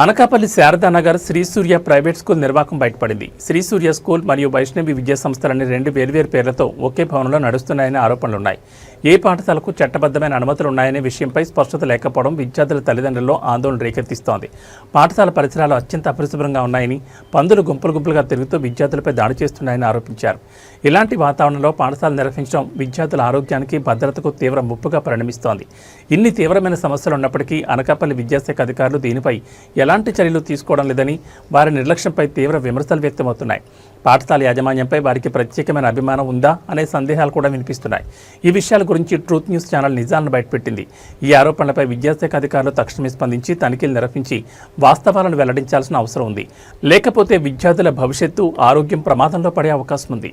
Anakapalli Sharadanagar Shri Surya private school నిర్వాహకం బయటపడింది. శ్రీ సూర్య school మరియు వైష్ణవి విద్యా సంస్థలన్నీ రెండు వేర్వేరు పేర్లతో ఒకే భవనంలో నడుస్తున్నాయనే ఆరోపణలున్నాయి. ఏ పాఠశాలకు చట్టబద్ధమైన అనుమతులు ఉన్నాయనే విషయంపై స్పష్టత లేకపోవడం విద్యార్థుల తల్లిదండ్రుల్లో ఆందోళన రేకెత్తిస్తోంది. పాఠశాల పరిసరాలు అత్యంత అపరిశుభ్రంగా ఉన్నాయని పందులు గుంపులు గుంపులుగా తిరుగుతూ విద్యార్థులపై దాడి చేస్తున్నాయని ఆరోపించారు. ఇలాంటి వాతావరణంలో పాఠశాల నిర్వహించడం విద్యార్థుల ఆరోగ్యానికి భద్రతకు తీవ్ర ముప్పుగా పరిణమిస్తోంది. ఇన్ని తీవ్రమైన సమస్యలు ఉన్నప్పటికీ అనకాపల్లి విద్యాశాఖ అధికారులు దీనిపై ఎలాంటి చర్యలు తీసుకోవడం లేదని వారి నిర్లక్ష్యంపై తీవ్ర విమర్శలు వ్యక్తమవుతున్నాయి. పాఠశాల యాజమాన్యంపై వారికి ప్రత్యేకమైన అభిమానం ఉందా అనే సందేహాలు కూడా వినిపిస్తున్నాయి. ఈ విషయాలు గురించి ట్రూత్ న్యూస్ ఛానల్ నిజాలను బయటపెట్టింది. ఈ ఆరోపణలపై విద్యాశాఖ అధికారులు తక్షణమే స్పందించి తనిఖీలు నిర్వహించి వాస్తవాలను వెల్లడించాల్సిన అవసరం ఉంది. లేకపోతే విద్యార్థుల భవిష్యత్తు ఆరోగ్యం ప్రమాదంలో పడే అవకాశం ఉంది.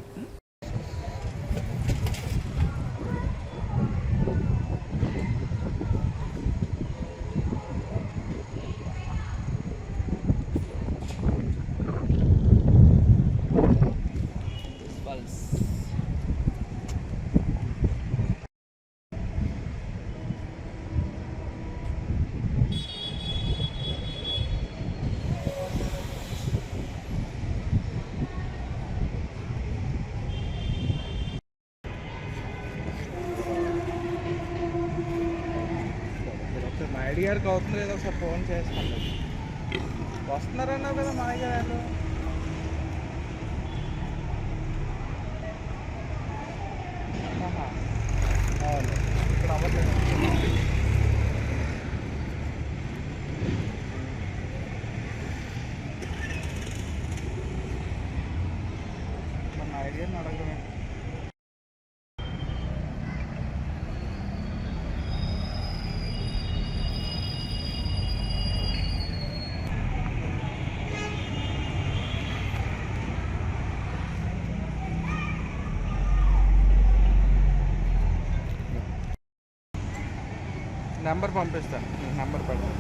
అడిగారు అవుతుంది లేదో ఒకసారి ఫోన్ చేస్తాను వస్తున్నారన్నావు కదా మా అయ్యారు నెంబర్ పంపిస్తాను. నెంబర్ పెడతాను